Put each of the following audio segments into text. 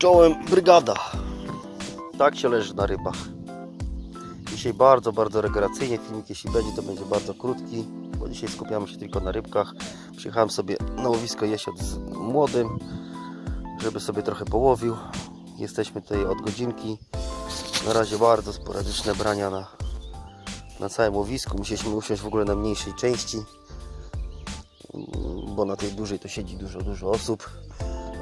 Czołem brygada. Tak się leży na rybach. Dzisiaj bardzo, bardzo rekreacyjnie. Filmik jeśli będzie, to będzie bardzo krótki, bo dzisiaj skupiamy się tylko na rybkach. Przyjechałem sobie na łowisko jesiot z młodym, żeby sobie trochę połowił. Jesteśmy tutaj od godzinki. Na razie bardzo sporadyczne brania na, na całym łowisku. Musieliśmy usiąść w ogóle na mniejszej części, bo na tej dużej to siedzi dużo, dużo osób.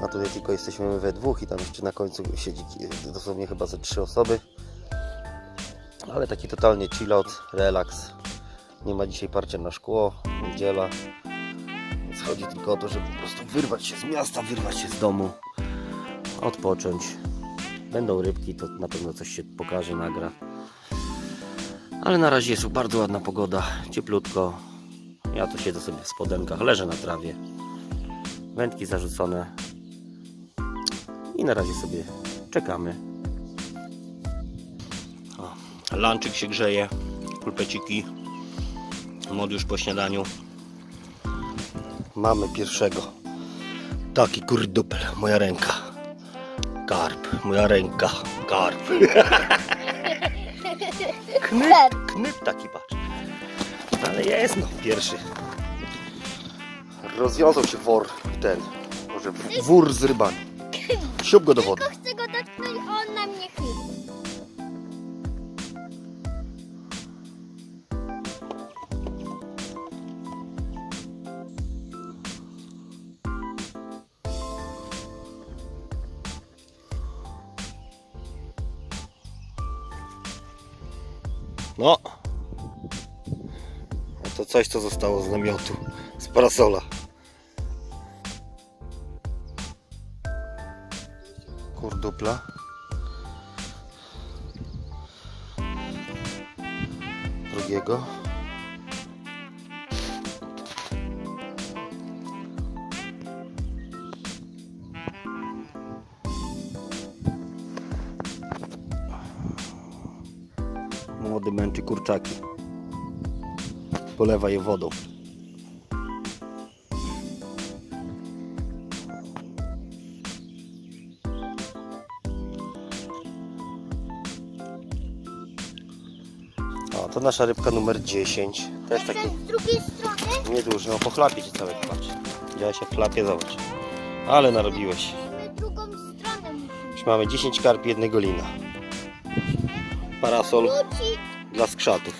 A tutaj tylko jesteśmy my we dwóch i tam jeszcze na końcu siedzi dosłownie chyba ze trzy osoby. Ale taki totalnie chill out, relaks. Nie ma dzisiaj parcia na szkło, niedziela. Więc chodzi tylko o to, żeby po prostu wyrwać się z miasta, wyrwać się z domu, odpocząć. Będą rybki, to na pewno coś się pokaże, nagra. Ale na razie jest bardzo ładna pogoda, cieplutko. Ja tu siedzę sobie w spodenkach, leżę na trawie. Wędki zarzucone. I na razie sobie czekamy. O, lanczyk się grzeje, pulpeciki. Mod już po śniadaniu. Mamy pierwszego. Taki kurdupel, moja ręka. Karp, moja ręka. Karp. Knyp, knyp taki patrz. Ale jest no, pierwszy. Rozwiązał się wor ten, może wór z rybami. Siup go do wody. Tylko chcę go dotknąć, a on na mnie chyli. No. A to coś, co zostało z namiotu, z parasola. Kurdupla. Drugiego. Młody męczy kurczaki. Polewa je wodą. O, to nasza rybka numer 10. Też taki Jeszcze z drugiej strony nieduży. No pochlapie cię całe patrz. Widziałeś jak chlapie, zobacz. Ale narobiłeś. mamy drugą stronę musimy. Już mamy 10 karp i jednego lina. Parasol Wróci. dla skrzatów.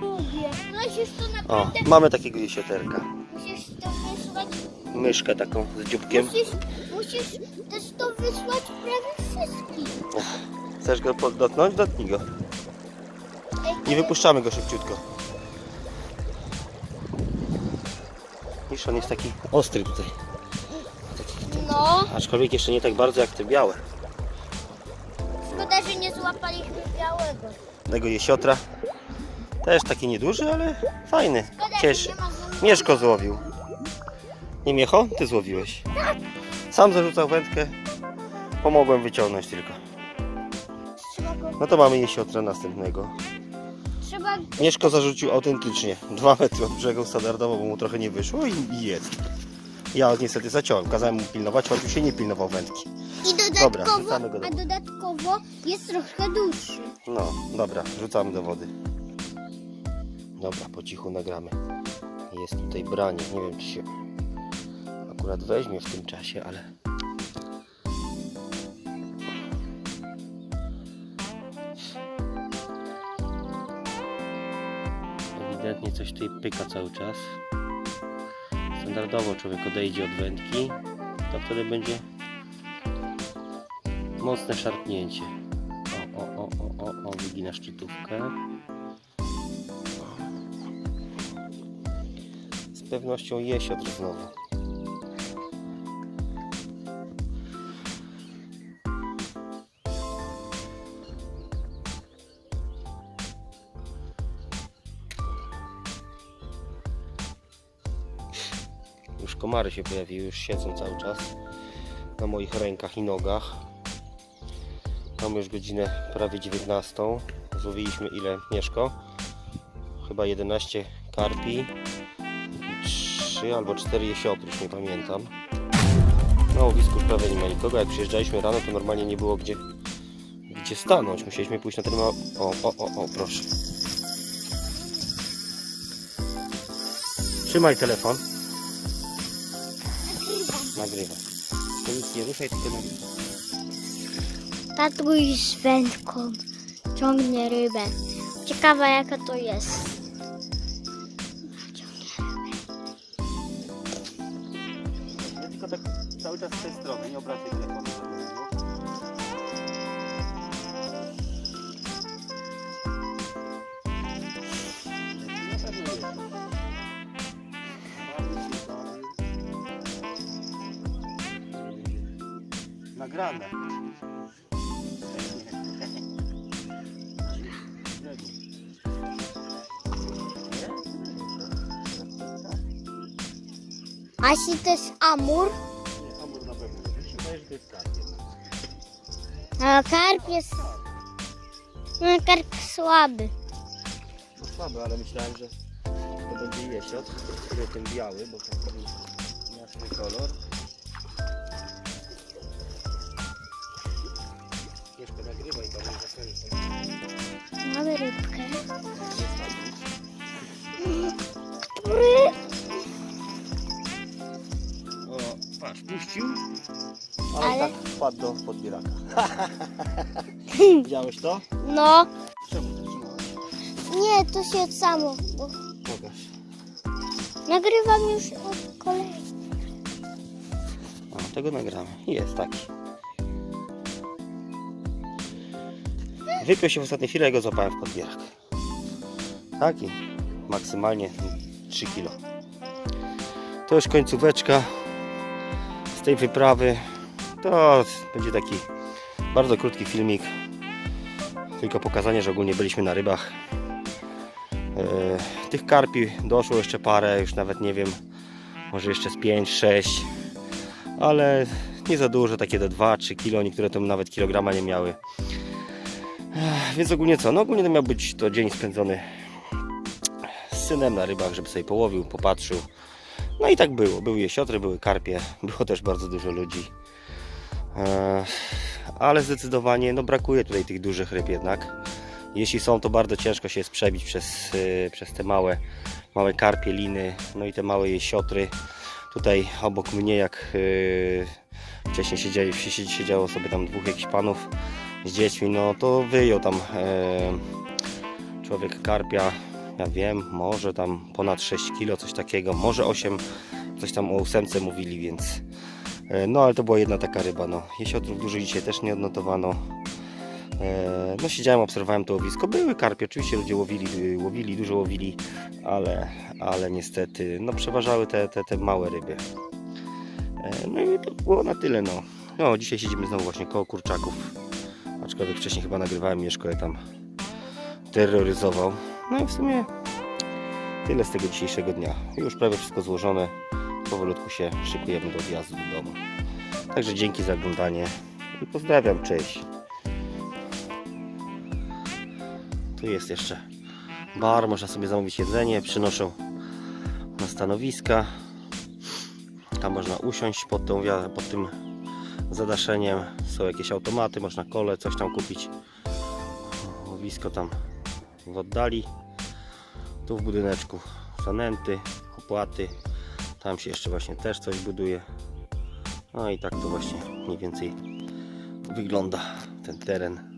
Lubię. Musisz to O, naprawdę... mamy takiego jesioterka. Musisz to wysłać... Myszkę taką z dzióbkiem. Musisz, musisz też to wysłać prawie wszystkim. Chcesz go dotknąć? Dotknij go. I wypuszczamy go szybciutko. Widzisz, on jest taki ostry tutaj. No, Aczkolwiek jeszcze nie tak bardzo jak te białe. szkoda, że nie złapaliśmy białego. Tego jesiotra. Też taki nieduży, ale fajny. Cieszy. Mieszko złowił. Nie Miecho? Ty złowiłeś. Sam zarzucał wędkę. Pomogłem wyciągnąć tylko. No to mamy jesiotra następnego. Trzeba... Mieszko zarzucił autentycznie. Dwa metry od brzegu standardowo, bo mu trochę nie wyszło i, i jest. Ja niestety zaciąłem. Kazałem mu pilnować, choć się nie pilnował wędki. I Dobra, dodatkowo, wrzucamy go do a dodatkowo jest troszkę dłuższy. No, dobra, rzucamy do wody. Dobra, po cichu nagramy. Jest tutaj branie. Nie wiem, czy się akurat weźmie w tym czasie, ale. Ewidentnie coś tutaj pyka cały czas. Standardowo człowiek odejdzie od wędki, to wtedy będzie mocne szarpnięcie. O, o, o, o, o, o, wygina szczytówkę. Z pewnością jesiotr znowu. Już komary się pojawiły, już siedzą cały czas na moich rękach i nogach. Mamy już godzinę prawie 19. Złowiliśmy ile mieszko? Chyba 11 karpi i 3 albo 4 jesiotry, już nie pamiętam. Na łowisku już prawie nie ma nikogo. Jak przyjeżdżaliśmy rano, to normalnie nie było gdzie, gdzie stanąć. Musieliśmy pójść na ten mały... O, o, o, o, proszę. Trzymaj telefon. Nagrywaj. To nic nie ruszaj, tylko nagrywaj. Tatuś z wędką ciągnie rybę. Ciekawa jaka to jest. Ja tylko tak cały czas z tej strony, nie obracaj telefonu. Nagrane. A jeśli to jest amur, Nie, amur na pewno. Mi się wydaje, że to jest karpiel. a karp jest... No, karp słaby. No słaby, ale myślałem, że to będzie jesiot, który ten biały, bo to był jasny kolor. Jeszcze nagrywaj, tam nie zakręcę. Mamy rybkę. O, patrz, puścił, ale, Ale- tak wpadł do podbieraka. Widziałeś to? No, Czemu to trzymałeś? nie, to się samo. Bo Pokaż. nagrywam już od kolei. O, tego nagramy. Jest taki. Wypiął się w ostatniej chwili, ja go złapałem w podbierak. Taki. Maksymalnie 3 kg. To już końcóweczka z tej wyprawy. To będzie taki bardzo krótki filmik. Tylko pokazanie, że ogólnie byliśmy na rybach. E, tych karpi doszło jeszcze parę, już nawet nie wiem, może jeszcze z 5-6 ale nie za dużo, takie do 2-3 kg, niektóre to nawet kilograma nie miały. Więc ogólnie co? No ogólnie to miał być to dzień spędzony z synem na rybach, żeby sobie połowił, popatrzył. No i tak było. Były jesiotry, były karpie, było też bardzo dużo ludzi. Ale zdecydowanie no, brakuje tutaj tych dużych ryb jednak. Jeśli są, to bardzo ciężko się jest przebić przez, y, przez te małe, małe karpie, liny, no i te małe jesiotry tutaj obok mnie, jak yy, wcześniej siedziało sobie tam dwóch jakichś panów z dziećmi, no to wyjął tam yy, człowiek karpia, ja wiem, może tam ponad 6 kg, coś takiego, może 8, coś tam o ósemce mówili, więc yy, no ale to była jedna taka ryba, no. Jesiotrów dużo dzisiaj też nie odnotowano. E, No siedziałem, obserwowałem to łowisko. Były karpie, oczywiście ludzie łowili, łowili, dużo łowili, ale, ale niestety no, przeważały te, te, te małe ryby. E, No i to było na tyle. No. no, dzisiaj siedzimy znowu właśnie koło kurczaków. Aczkolwiek wcześniej chyba nagrywałem Mieszko, je tam terroryzował. No i w sumie tyle z tego dzisiejszego dnia. Już prawie wszystko złożone. Powolutku się szykujemy do odjazdu do domu. Także dzięki za oglądanie i pozdrawiam, cześć. Tu jest jeszcze bar, można sobie zamówić jedzenie, przynoszą na stanowiska. Tam można usiąść pod, tą, pod tym zadaszeniem. Są jakieś automaty, można kole, coś tam kupić. Łowisko tam w oddali. Tu w budyneczku zanęty, opłaty. Tam się jeszcze właśnie też coś buduje. No i tak to właśnie mniej więcej wygląda ten teren